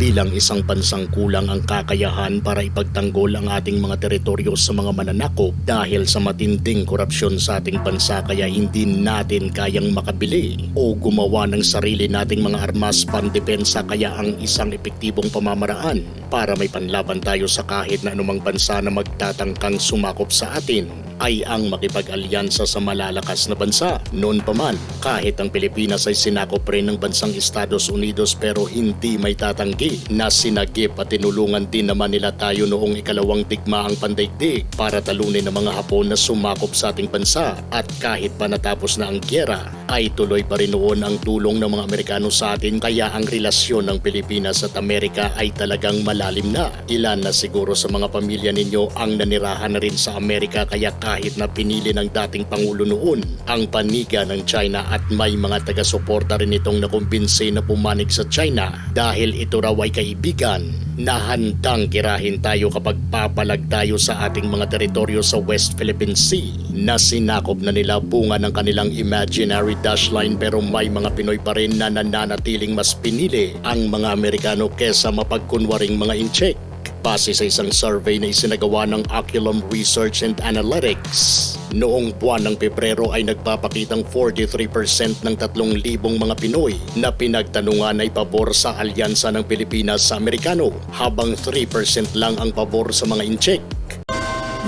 Bilang isang bansang kulang ang kakayahan para ipagtanggol ang ating mga teritoryo sa mga mananakop dahil sa matinding korupsyon sa ating bansa kaya hindi natin kayang makabili o gumawa ng sarili nating mga armas pandepensa kaya ang isang epektibong pamamaraan para may panlaban tayo sa kahit na anumang bansa na magtatangkang sumakop sa atin ay ang makipag-alyansa sa malalakas na bansa. Noon pa man, kahit ang Pilipinas ay sinakop rin ng bansang Estados Unidos pero hindi may tatanggi na sinagip at tinulungan din naman nila tayo noong ikalawang digmaang pandaigdig para talunin ang mga Hapon na sumakop sa ating bansa at kahit pa natapos na ang gyera ay tuloy pa rin noon ang tulong ng mga Amerikano sa atin kaya ang relasyon ng Pilipinas at Amerika ay talagang malalim na. Ilan na siguro sa mga pamilya ninyo ang nanirahan na rin sa Amerika kaya kahit na pinili ng dating Pangulo noon ang paniga ng China at may mga taga-suporta rin itong nakumbinsi na pumanig sa China dahil ito raw ay kaibigan na handang girahin tayo kapag papalag tayo sa ating mga teritoryo sa West Philippine Sea. Na sinakop na nila bunga ng kanilang imaginary dash line pero may mga Pinoy pa rin na nananatiling mas pinili ang mga Amerikano kesa mapagkunwaring mga incheck base sa isang survey na isinagawa ng Oculum Research and Analytics. Noong buwan ng Pebrero ay nagpapakitang 43% ng 3,000 mga Pinoy na pinagtanungan ay pabor sa alyansa ng Pilipinas sa Amerikano habang 3% lang ang pabor sa mga incheck.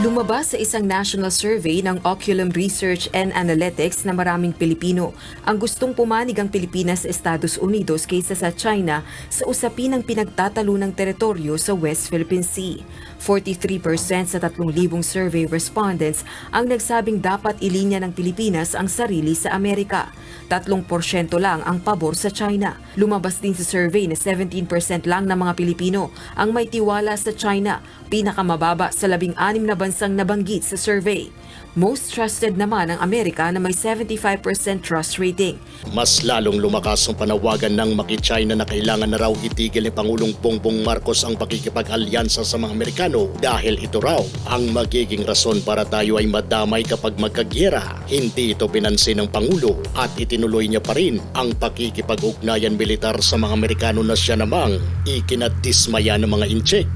Lumabas sa isang national survey ng Oculum Research and Analytics na maraming Pilipino ang gustong pumanig ang Pilipinas sa Estados Unidos kaysa sa China sa usapin ng pinagtatalo ng teritoryo sa West Philippine Sea. 43% sa 3,000 survey respondents ang nagsabing dapat ilinya ng Pilipinas ang sarili sa Amerika. 3% lang ang pabor sa China. Lumabas din sa survey na 17% lang ng mga Pilipino ang may tiwala sa China, pinakamababa sa 16 na bansang nabanggit sa survey. Most trusted naman ang Amerika na may 75% trust rating. Mas lalong lumakas ang panawagan ng maki-China na kailangan na raw itigil ni Pangulong Bongbong Marcos ang pakikipag-alyansa sa mga Amerikano dahil ito raw ang magiging rason para tayo ay madamay kapag magkagyera. Hindi ito pinansin ng Pangulo at itinuloy niya pa rin ang pakikipag-ugnayan militar sa mga Amerikano na siya namang ikinadismaya ng mga incheck.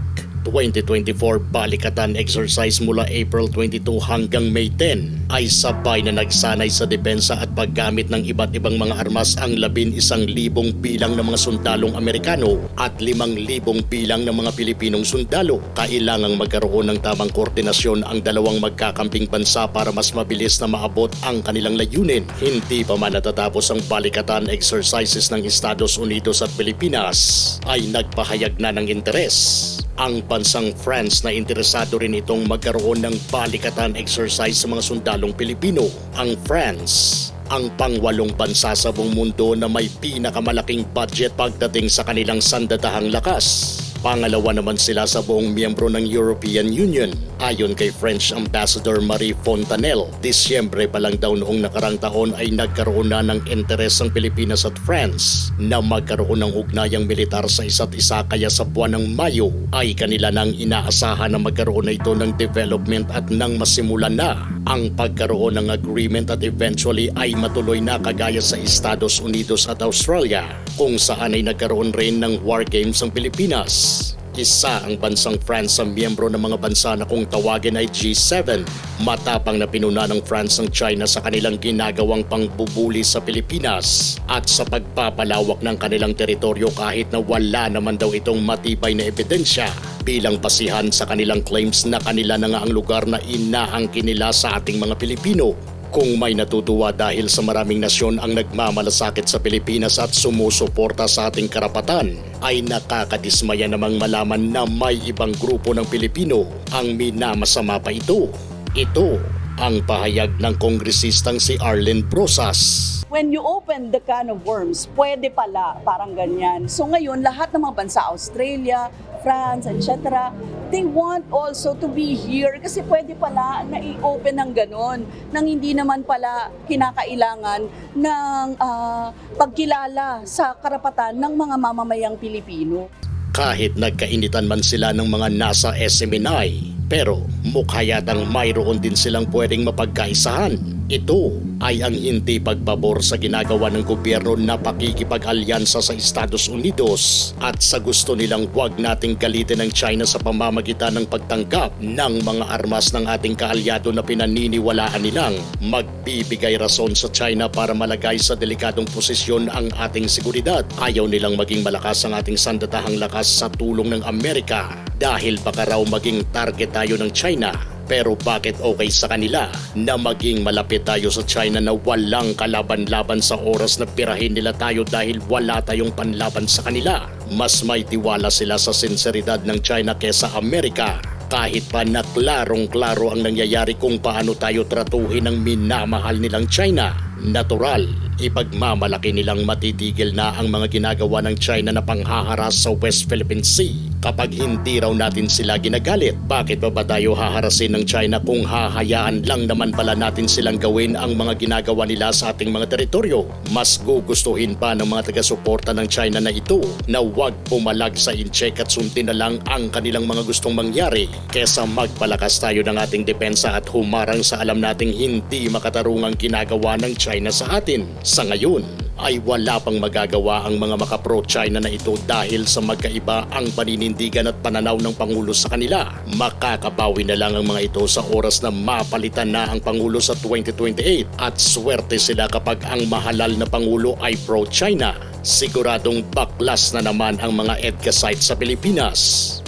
2024 Balikatan Exercise mula April 22 hanggang May 10 ay sabay na nagsanay sa depensa at paggamit ng iba't ibang mga armas ang labin isang libong bilang ng mga sundalong Amerikano at limang libong bilang ng mga Pilipinong sundalo. Kailangang magkaroon ng tamang koordinasyon ang dalawang magkakamping bansa para mas mabilis na maabot ang kanilang layunin. Hindi pa man natatapos ang balikatan exercises ng Estados Unidos at Pilipinas ay nagpahayag na ng interes ang bansang France na interesado rin itong magkaroon ng balikatan exercise sa mga sundalong Pilipino. Ang France ang pangwalong bansa sa buong mundo na may pinakamalaking budget pagdating sa kanilang sandatahang lakas. Pangalawa naman sila sa buong miyembro ng European Union. Ayon kay French Ambassador Marie Fontanelle, Disyembre pa lang daw noong nakarang taon ay nagkaroon na ng interes ang Pilipinas at France na magkaroon ng ugnayang militar sa isa't isa kaya sa buwan ng Mayo ay kanila nang inaasahan na magkaroon na ito ng development at nang masimulan na ang pagkaroon ng agreement at eventually ay matuloy na kagaya sa Estados Unidos at Australia kung saan ay nagkaroon rin ng war games ang Pilipinas. Isa ang bansang France sa miyembro ng mga bansa na kung tawagin ay G7. Matapang na pinuna ng France ang China sa kanilang ginagawang pangbubuli sa Pilipinas at sa pagpapalawak ng kanilang teritoryo kahit na wala naman daw itong matibay na ebidensya bilang basihan sa kanilang claims na kanila na nga ang lugar na inaangkin nila sa ating mga Pilipino kung may natutuwa dahil sa maraming nasyon ang nagmamalasakit sa Pilipinas at sumusuporta sa ating karapatan, ay nakakadismaya namang malaman na may ibang grupo ng Pilipino ang minamasama pa ito. Ito ang pahayag ng kongresistang si Arlen Brosas. when you open the can of worms, pwede pala, parang ganyan. So ngayon, lahat ng mga bansa, Australia, France, etc., they want also to be here kasi pwede pala na i-open ng ganon nang hindi naman pala kinakailangan ng ah, pagkilala sa karapatan ng mga mamamayang Pilipino. kahit nagkainitan man sila ng mga nasa SMNI. Pero mukha yatang mayroon din silang pwedeng mapagkaisahan. Ito ay ang hindi pagpabor sa ginagawa ng gobyerno na pakikipag-alyansa sa Estados Unidos at sa gusto nilang wag nating galitin ng China sa pamamagitan ng pagtanggap ng mga armas ng ating kaalyado na pinaniniwalaan nilang magbibigay rason sa China para malagay sa delikadong posisyon ang ating seguridad. Ayaw nilang maging malakas ang ating sandatahang lakas sa tulong ng Amerika dahil baka raw maging target tayo ng China. Pero bakit okay sa kanila na maging malapit tayo sa China na walang kalaban-laban sa oras na pirahin nila tayo dahil wala tayong panlaban sa kanila? Mas may tiwala sila sa sinseridad ng China kesa Amerika kahit pa na klarong-klaro ang nangyayari kung paano tayo tratuhin ng minamahal nilang China. Natural, ipagmamalaki nilang matitigil na ang mga ginagawa ng China na panghaharas sa West Philippine Sea kapag hindi raw natin sila ginagalit. Bakit pa ba tayo haharasin ng China kung hahayaan lang naman pala natin silang gawin ang mga ginagawa nila sa ating mga teritoryo? Mas gugustuhin pa ng mga taga-suporta ng China na ito na huwag pumalag sa incheck at sundin na lang ang kanilang mga gustong mangyari kesa magpalakas tayo ng ating depensa at humarang sa alam nating hindi makatarungang ginagawa ng China sa atin. Sa ngayon, ay wala pang magagawa ang mga makapro-China na ito dahil sa magkaiba ang paninindigan at pananaw ng Pangulo sa kanila. Makakabawi na lang ang mga ito sa oras na mapalitan na ang Pangulo sa 2028 at swerte sila kapag ang mahalal na Pangulo ay pro-China. Siguradong baklas na naman ang mga EDCA sites sa Pilipinas.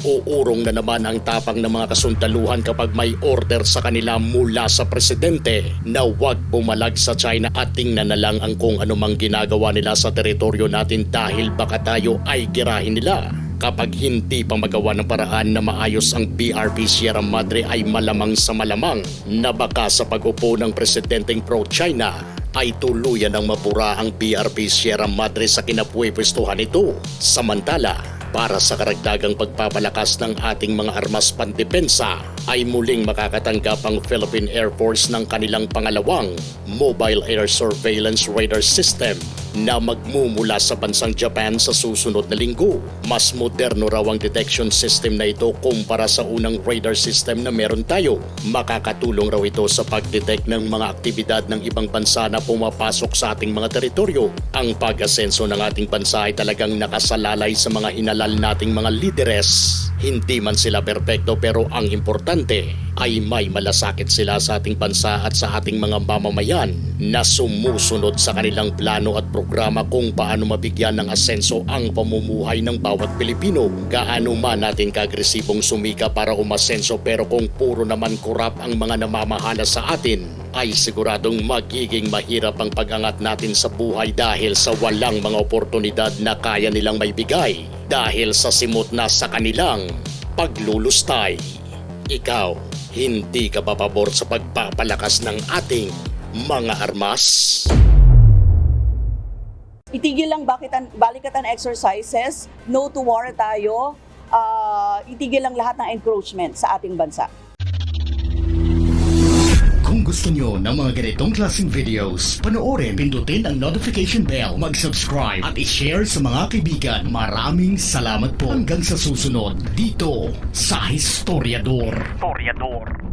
Uurong na naman ang tapang ng mga kasundaluhan kapag may order sa kanila mula sa presidente na huwag bumalag sa China at tingnan na lang ang kung anumang ginagawa nila sa teritoryo natin dahil baka tayo ay girahin nila. Kapag hindi pa magawa ng paraan na maayos ang BRP Sierra Madre ay malamang sa malamang na baka sa pag-upo ng presidenteng pro-China ay tuluyan ng mapura ang BRP Sierra Madre sa kinapuwestuhan nito. Samantala, para sa karagdagang pagpapalakas ng ating mga armas pandepensa ay muling makakatanggap ang Philippine Air Force ng kanilang pangalawang Mobile Air Surveillance Radar System na magmumula sa bansang Japan sa susunod na linggo. Mas moderno raw ang detection system na ito kumpara sa unang radar system na meron tayo. Makakatulong raw ito sa pagdetect ng mga aktibidad ng ibang bansa na pumapasok sa ating mga teritoryo. Ang pag-asenso ng ating bansa ay talagang nakasalalay sa mga hinalal nating mga lideres. Hindi man sila perpekto pero ang importante ay may malasakit sila sa ating bansa at sa ating mga mamamayan na sumusunod sa kanilang plano at programa kung paano mabigyan ng asenso ang pamumuhay ng bawat Pilipino. Gaano man natin kaagresibong sumika para umasenso pero kung puro naman kurap ang mga namamahala sa atin, ay siguradong magiging mahirap ang pag-angat natin sa buhay dahil sa walang mga oportunidad na kaya nilang maibigay dahil sa simot na sa kanilang paglulustay. Ikaw, hindi ka ba pabor sa pagpapalakas ng ating mga armas? Itigil lang bakitan, balikatan exercises, no to war tayo, ah, itigil lang lahat ng encroachment sa ating bansa. Kung gusto nyo ng mga ganitong klaseng videos, panoorin, pindutin ang notification bell, mag-subscribe at i-share sa mga kaibigan. Maraming salamat po hanggang sa susunod dito sa Historiador. Historiador.